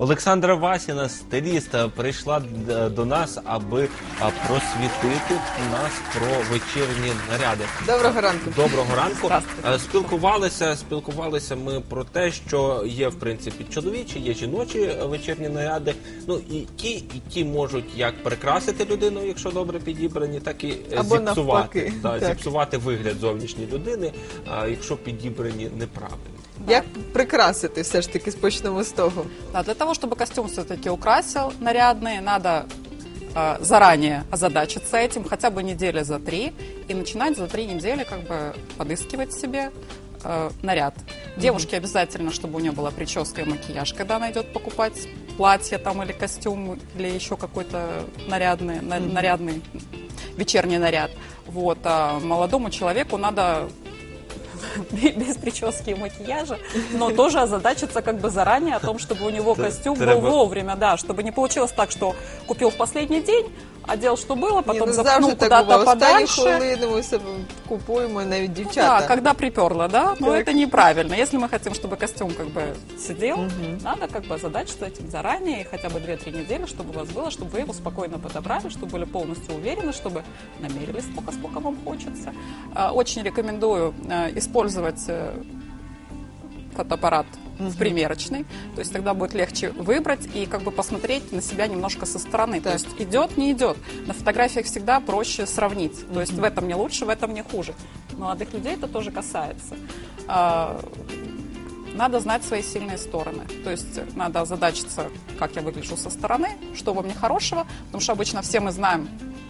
Олександра Васіна, стиліст, е, прийшла до нас, аби просвітити нас про вечірні наряди. Доброго ранку. Доброго ранку. Е, Спілкувалися, спілкувалися ми про те, що є в принципі чоловічі, є жіночі вечірні наряди. Ну і ті, і ті можуть як прикрасити людину, якщо добре підібрані, так і е, Або зіпсувати, навпаки. да, Так. зіпсувати вигляд зовнішньої людини, якщо підібрані неправильно. Як прикрасити все ж таки спочнемо з того? Да, для того, чтобы костюм все-таки украсил нарядный, надо э, заранее озадачиться этим, хотя бы недели за три, и начинать за три недели как бы подыскивать себе э, наряд. Девушке обязательно, чтобы у нее была прическа и макияж, когда она идет покупать платье там или костюм, или еще какой-то нарядный, на- нарядный вечерний наряд. Вот. А молодому человеку надо без прически и макияжа, но тоже озадачиться как бы заранее о том, чтобы у него костюм был вовремя, да, чтобы не получилось так, что купил в последний день, одел, что было, Ні, потом ну, запхнул завжди так куда-то буває. Останні подальше. хвилини ми себе купуємо, навіть Да, дівчата. когда приперло, да, но Так. это неправильно. Если мы хотим, чтобы костюм как бы сидел, надо как бы озадачиться этим заранее, и хотя бы 2-3 недели, чтобы у вас было, чтобы вы его спокойно подобрали, чтобы были полностью уверены, чтобы намерились сколько, сколько вам хочется. А, Очень рекомендую э, использовать э, в примерочной, то есть тогда будет легче выбрать и как бы посмотреть на себя немножко со стороны. То Так. есть идет, не идет. На фотографиях всегда проще сравнить. То есть в этом не лучше, в этом не хуже. Молодых людей это тоже касается. А, Надо знать свои сильные стороны. То есть надо озадачиться, как я выгляжу со стороны, что во мне хорошего, потому что обычно все мы знаем,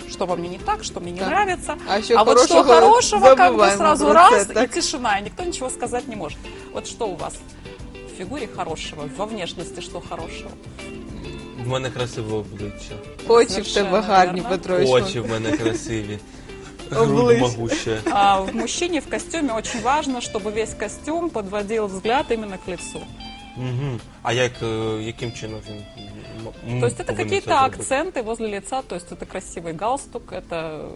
что во мне не так, что мне не Так. нравится. А що вот что хорошего, как бы сразу раз це, и так? тишина, и никто ничего сказать не может. Вот что у вас в фигуре хорошего, во внешности что хорошего? В мене красиве обличчя, Очі в Совершенно тебе гарні, вірно. Петрович. очі в мене красиві, грудь Обличчя. могуща. А в мужчине в костюме очень важно, чтобы весь костюм подводил взгляд именно к лицу. Угу. А як е, яким чином він м- То есть это повинен какие-то це зробити? акценты возле лица, то есть это красивый галстук, это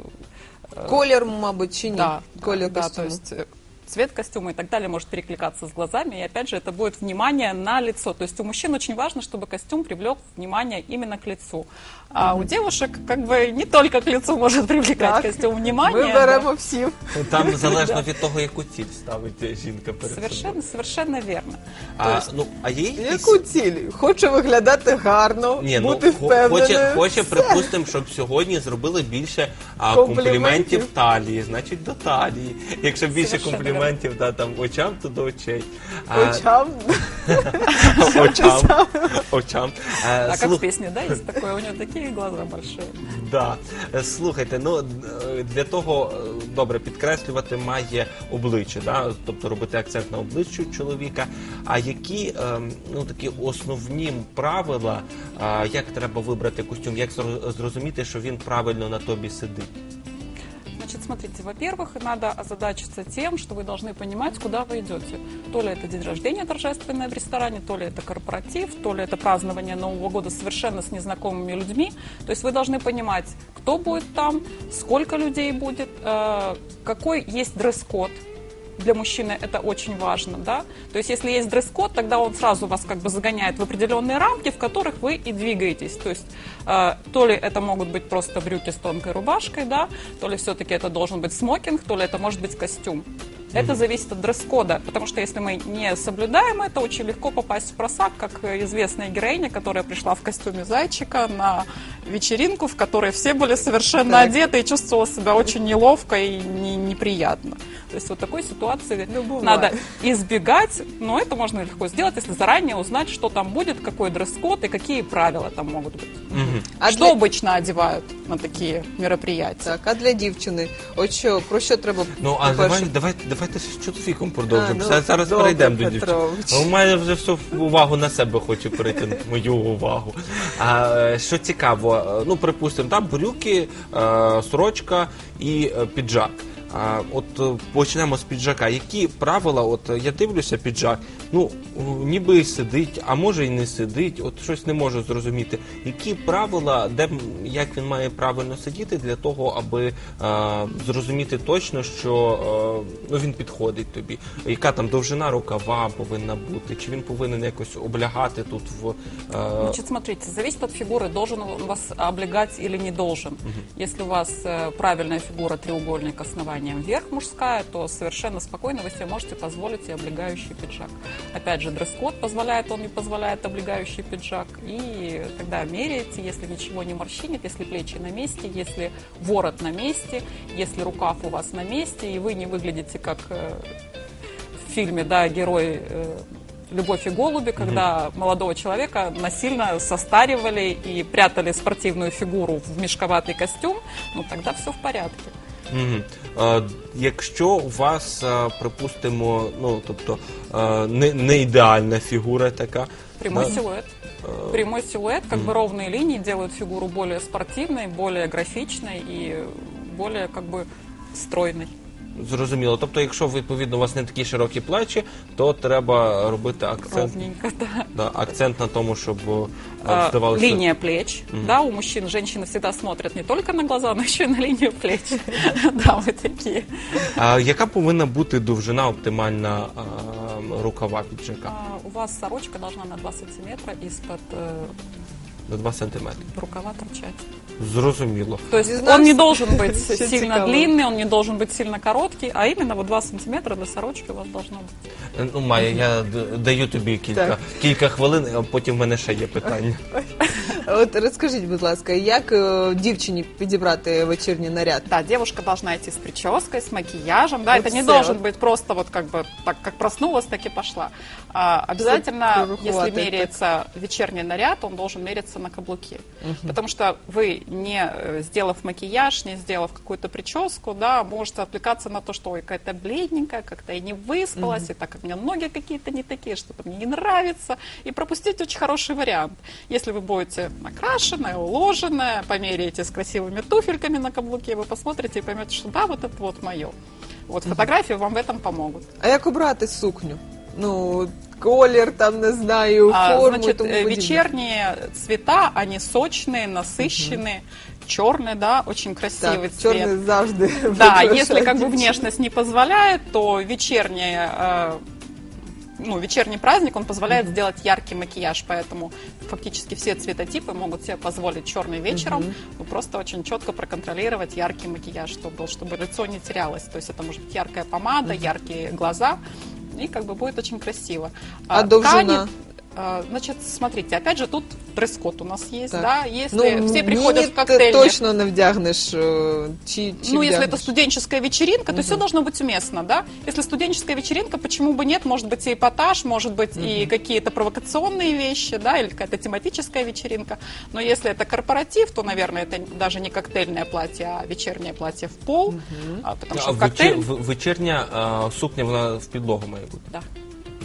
э, Колір, мабуть, чи ні? да, Колір да, то костюму. есть э, цвет костюма и так далее может перекликаться с глазами, и опять же это будет внимание на лицо. То есть у мужчин очень важно, чтобы костюм привлек внимание именно к лицу. А у девушек как бы не только к лицу может привлекать Так. костюм внимание. Ми да. беремо всі. Ну, Там залежно від того, яку ціль ставить е, жінка перед собою. Совершенно, совершенно верно. То А, есть ну, а є якісь... Яку ціль? Хоче виглядати гарно, Ні, ну, бути хо- впевненою. хоче, хоче Все. припустимо, щоб сьогодні зробили більше а, Компліментів. компліментів талії, значить до талії. Якщо більше Совершенно компліментів да, там, очам, то до очей. А, Очам. очам. очам. Е, А как слух- в песне, да, есть такое, у него такие глаза большие. Да. Е, Слухайте, ну е, для того е, добре підкреслювати має обличчя, да? тобто робити акцент на обличчю чоловіка. А які е, ну такі основні правила, е, як треба вибрати костюм, як зро- зрозуміти, що він правильно на тобі сидить? Смотрите, во-первых, надо озадачиться тем, что вы должны понимать, куда вы идете. То ли это день рождения торжественное в ресторане, то ли это корпоратив, то ли это празднование Нового года совершенно с незнакомыми людьми. То есть вы должны понимать, кто будет там, сколько людей будет, э, какой есть дресс-код. Для мужчины это очень важно, да. То есть, если есть дресс-код, тогда он сразу вас как бы загоняет в определенные рамки, в которых вы и двигаетесь. То есть, э, то ли это могут быть просто брюки с тонкой рубашкой, да, то ли все-таки это должен быть смокинг, то ли это может быть костюм. Это зависит от дресс-кода, потому что если мы не соблюдаем это, очень легко попасть в просак, как известная героиня, которая пришла в костюме зайчика на вечеринку, в которой все были совершенно Так. одеты и чувствовала себя очень неловко и не- неприятно. То есть вот такой ситуации Ну, бывает. надо избегать, но это можно легко сделать, если заранее узнать, что там будет, какой дресс-код и какие правила там могут быть. А что для- обычно одевают на такие мероприятия? Так, а для дівчини, от що, про що треба Ну, а по-перше? давай, давайте, давайте з чоловіком продовжимо. А, ну, Зараз- добре, перейдемо до дівчат. Петрович. У мене вже всю увагу на себе хочу перетягнути, мою увагу. А, е, що цікаво, ну, припустимо, там брюки, е, сорочка і е, піджак. А, от е, почнемо з піджака. Які правила? От е, я дивлюся піджак, ну о, ніби і сидить, а може і не сидить. От щось не можу зрозуміти. Які правила, де м- як він має правильно сидіти для того, аби е, зрозуміти точно, що е, ну він підходить тобі. Яка там довжина рукава повинна бути? Чи він повинен якось облягати тут в е, Значит, смотрите, зависит от фигуры, должен он вас облегать или не должен. Если у вас э, правильная фигура треугольник основанием вверх мужская, то совершенно спокойно вы себе можете позволить и облегающий пиджак. Опять же, дресс-код позволяет, он не позволяет облегающий пиджак. И тогда меряете, если ничего не морщинит, если плечи на месте, если ворот на месте, если рукав у вас на месте, и вы не выглядите как э, в фильме, да, герой э, «Любовь и голуби», когда молодого человека насильно состаривали и прятали спортивную фигуру в мешковатый костюм, ну тогда все в порядке. Мгм. Е, Якщо у вас, е, припустимо, ну тобто е, не, не ідеальна фігура така. Прямой да, силуэт. Прямой силуэт, как бы ровные линии делают фигуру более спортивной, более графичной и более как бы стройной. Зрозуміло. Тобто, якщо відповідно у вас не такі широкі плечі, то треба робити акцент, Ровненько, да. да, акцент на тому, щоб е, А, здавалося. линия плеч. Да, у мужчин женщины всегда смотрят не только на глаза, но еще и на линию плеч. Да, мы такие. А яка повинна бути довжина оптимальна е, рукава піджака? А, У вас сорочка должна на 2 сантиметра из-под э, На 2 сантиметри. рукава торчать. Зрозуміло. То есть Не знаю, он не должен быть Всё сильно цікаво. длинный, он не должен быть сильно короткий, а именно вот 2 сантиметра для сорочки у вас должно быть. Е, Ну, Майя, я д- даю тобі кілька, Так. кілька хвилин, а потім в мене ще є питання. От розкажіть, будь ласка, як е, дівчині підібрати вечірній наряд? Да, девушка должна идти с прической, с макияжем, да, Вот это не всё. должен быть просто вот как бы так, как проснулась, так и пошла. А, обязательно, если прорахувати, меряется вечерний наряд, он должен мериться на каблуке. Потому что вы, не э, сделав макияж, не сделав какую-то прическу, да, можете отвлекаться на то, что ой, какая-то бледненькая, как-то и не выспалась, и так как у меня ноги какие-то не такие, что-то мне не нравится, и пропустить очень хороший вариант. Если вы будете накрашенная, уложенная, померяете с красивыми туфельками на каблуке, вы посмотрите и поймете, что да, вот это вот мое. Вот фотографии вам в этом помогут. А як обрати сукню? Ну, колір, там не знаю, А, форму і значит, тому э, подібне. вечерние цвета, они сочные, насыщенные, черный, да, очень красивый Так, цвет. чорний завжди. Да, прикрашає если как бы дівчину. внешность не позволяет, то вечернее, э, ну, вечерний праздник, он позволяет сделать яркий макияж, поэтому фактически все цветотипы могут себе позволить черный вечером, ну, просто очень четко проконтролировать яркий макияж, чтобы, был, чтобы лицо не терялось. То есть это может быть яркая помада, яркие глаза, и как бы будет очень красиво. А ткани, довжина? э, Значит, смотрите, опять же, тут дресс-код у нас есть, Так. да, если ну, все приходят міні в коктейльне. ти точно не вдягнеш. е, Чи, чи Ну, если это вдягнеш? студенческая вечеринка, то все должно быть уместно, да? Если студенческая вечеринка, почему бы нет? Может быть и эпатаж, может быть и какие-то провокационные вещи, да, или какая-то тематическая вечеринка. Но если это корпоратив, то, наверное, это даже не коктейльное платье, а вечернее платье в пол, а, потому А что в вечер- коктейль... в- вечірня е, сукня вона в підлогу має бути. Да.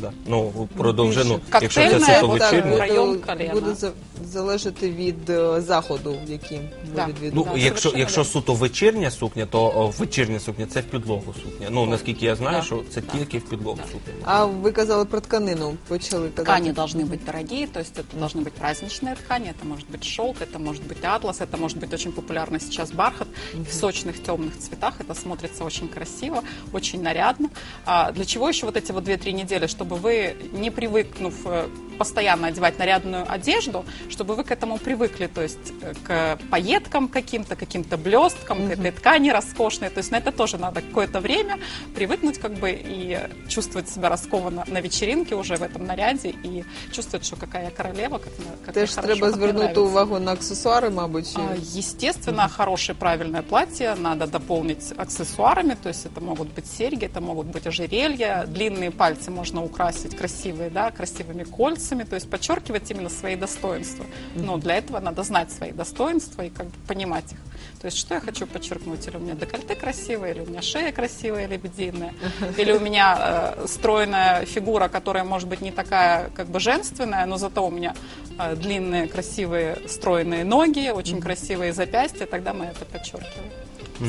Да. Ну, про довжину. Більше. Якщо це Коктейльна, суто от так, вечірня. буде, Район коліна. буде за- залежати від е, заходу, яким ви Да. відвідуєте. Ну, Да, якщо, совершенно якщо верно. суто вечірня сукня, то о, вечірня сукня це в підлогу сукня. Ну, наскільки я знаю, Да. що це Да. тільки в підлогу сукня. А ви казали про тканину, почали казати. Ткани должны быть дорогие, то есть это должны быть праздничные ткани, это может быть шелк, это может быть атлас, это может быть очень популярный сейчас бархат в сочных темных цветах. Это смотрится очень красиво, очень нарядно. А для чего еще вот эти вот 2-3 недели? Чтобы вы, не привыкнув э, постоянно одевать нарядную одежду, чтобы вы к этому привыкли, то есть э, к пайеткам каким-то, каким-то блесткам, к этой ткани роскошной. То есть на это тоже надо какое-то время привыкнуть как бы и чувствовать себя раскованно на вечеринке уже в этом наряде и чувствовать, что какая я королева, как, на- как Теж хорошо, треба мне звернути увагу на аксесуари, мабуть. чи- А, Естественно, хорошее правильное платье надо дополнить аксессуарами, то есть это могут быть серьги, это могут быть ожерелья, длинные пальцы можно украсить красивые, да, красивыми кольцами, то есть подчеркивать именно свои достоинства. Но для этого надо знать свои достоинства и как бы понимать их. То есть что я хочу подчеркнуть? Или у меня декольте красивое, или у меня шея красивая, лебединая, или у меня э, стройная фигура, которая может быть не такая как бы женственная, но зато у меня э, длинные, красивые, стройные ноги, очень красивые запястья, тогда мы это подчеркиваем.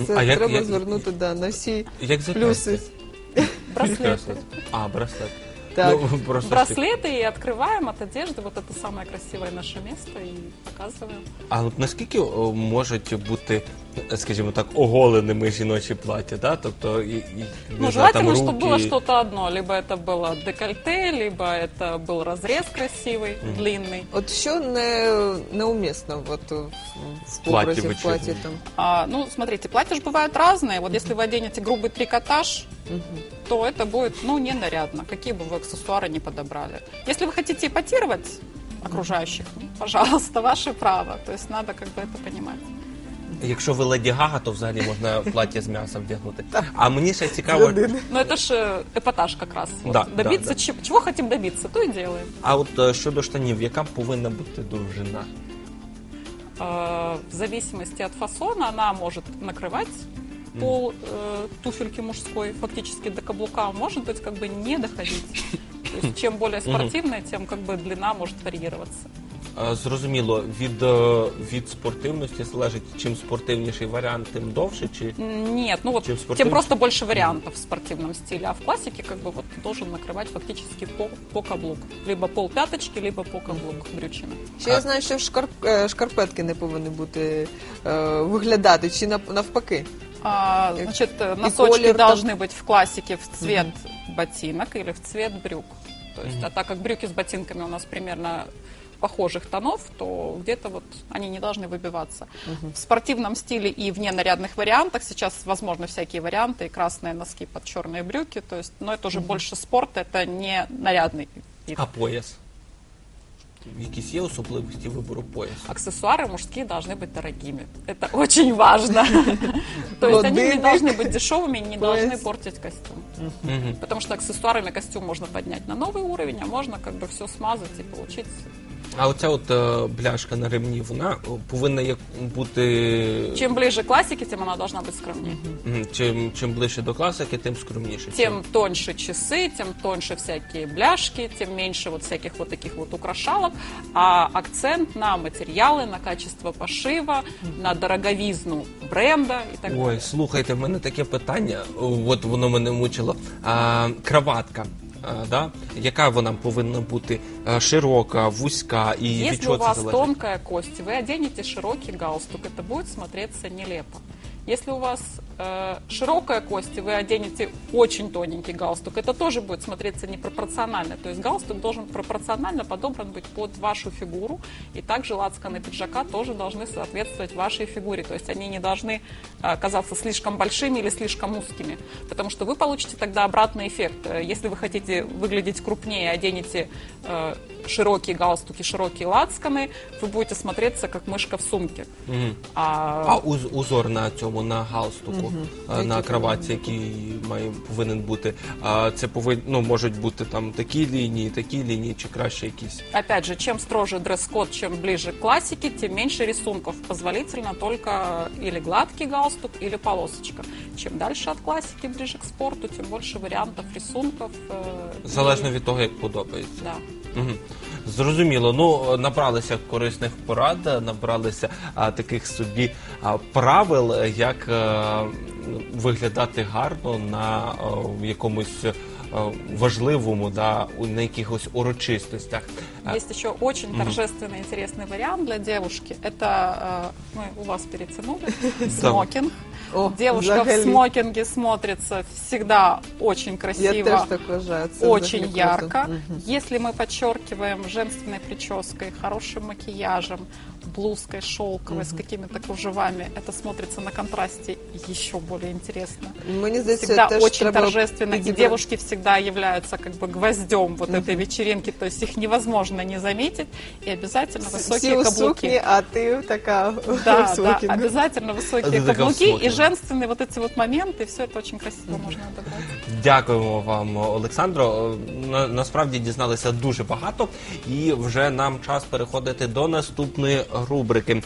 Це а як- треба як- звернути да, на всі Як плюси. Браслеты. А, браслет. Так. Ну, просто Браслеты и открываем от одежды. Вот это самое красивое наше место и показываем. А наскільки о, можуть бути, скажімо так, оголеними жіночі плаття, да? Тобто, і, і, не Ну, знаю, там желательно, чтобы руки... было что-то одно. Либо это было декольте, либо это был разрез красивый, длинный. От що не, неумісно от, в, в платі образі, в платі вечірній. там. А, ну, смотрите, платья же бывают разные. Вот если вы оденете грубый трикотаж, то это будет, ну, не нарядно, какие бы вы аксессуары не подобрали. Если вы хотите эпатировать окружающих, ну, пожалуйста, ваше право. То есть надо как бы это понимать. Якщо ви леді Гага, то взагалі можна плаття з м'яса вдягнути. А мені ще цікаво, Но это же э, эпатаж как раз. Вот Да, добиться да, да. че- чего хотим добиться, то и делаем. а от е, щодо штанів, яка повинна бути довжина? Э, В зависимости от фасона она может накрывать пол э, туфельки мужской фактически до каблука, а может быть как бы не доходить. То есть чем более спортивная, тем как бы длина может варьироваться. Е, Зрозуміло, від, е, від спортивності залежить, чим спортивніший варіант, тим довше, чи Нет, ну вот Чем тем, спортивнее? просто больше вариантов в спортивном стиле, а в классике как бы вот должен накрывать фактически по, по каблук. Либо пол пяточки, либо по каблук брючины. Ще я знаю, що шкарп, е, шкарпетки не повинні бути е, виглядати, чи нав- навпаки. А, И- значит, э, и носочки колер там. должны быть в классике в цвет ботинок или в цвет брюк. То есть, а так как брюки с ботинками у нас примерно похожих тонов, то где-то вот они не должны выбиваться. В спортивном стиле и в ненарядных вариантах сейчас возможны всякие варианты, и красные носки под черные брюки, то есть, но это уже больше спорт, это не нарядный вид. а пояс? Якісь є особливості вибору поясу? Аксессуары мужские должны быть дорогими. Это очень важно. То есть они не Годинник, должны быть дешевыми, не пояс. должны портить костюм. Мгм. Потому что аксессуарами костюм можно поднять на новый уровень, а можно как бы все смазать и получить. А оця от е, бляшка на ремні, вона е, повинна як бути Чем ближе к классике, тем она должна быть скромнее. Мгм. чим, чим ближче до класики, тим скромніше. Тем тоньше часы, тем тоньше всякие бляшки, тем меньше вот всяких вот таких вот украшалок. А акцент на материалы, на качество пошива, на дороговизну бренда и так Ой, далее. слухайте, в мене таке питання, от воно мене мучило. А, краватка. Да? Яка вона повинна бути широка, вузька і від Если у це вас залежить? тонкая кость, вы оденете широкий галстук, это будет смотреться нелепо. Если у вас э, широкая кость, и вы оденете очень тоненький галстук, это тоже будет смотреться непропорционально. То есть галстук должен пропорционально подобран быть под вашу фигуру, и также лацканы пиджака тоже должны соответствовать вашей фигуре. То есть они не должны э, казаться слишком большими или слишком узкими, потому что вы получите тогда обратный эффект. Э, Если вы хотите выглядеть крупнее, оденете э, широкие галстуки, широкие лацканы, вы будете смотреться как мышка в сумке. Мгм. А, А уз, узор на цьому на галстуку, а, на Який краватці, який має повинен бути. А це повин, ну, можуть бути там такі лінії, такі лінії, чи краще якісь. опять же, чем строже дресс-код, чем ближе к классике, тем меньше рисунков. Позволительно только или гладкий галстук, или полосочка. Чем дальше от классики, ближе к спорту, тем больше вариантов рисунков. э, Залежно и- від того, як подобається. Да. Мгм. Зрозуміло. Ну набралися корисних порад, набралися а, таких собі а, правил, е, як а, виглядати гарно на а, якомусь е, важливому, да, на якихось урочистостях. Есть еще очень торжественный, интересный вариант для девушки. Это э, мы у вас перетянули смокинг. О, Девушка в взагалі. смокинге смотрится всегда очень Я красиво. теж так вважаю. Це очень взагалі круто. ярко. Мгм. Если мы подчеркиваем женственной прической, хорошим макияжем, блузкой шелковой с какими-то кружевами, это смотрится на контрасте еще более интересно. Мені здається, Всегда теж очень треба торжественно. И підібрати. девушки всегда являются как бы гвоздем вот этой вечеринки, то есть их невозможно не заметить. И обязательно Всі высокие у каблуки. сукні, а ти така Да, в да, смокінгу. обязательно высокие Это такая каблуки и смокинг. женственные вот эти вот моменты, все это очень красиво можно отобрать. Дякуємо вам, Олександро. На, насправді дізналися дуже багато, і вже нам час переходити до наступної рубрики.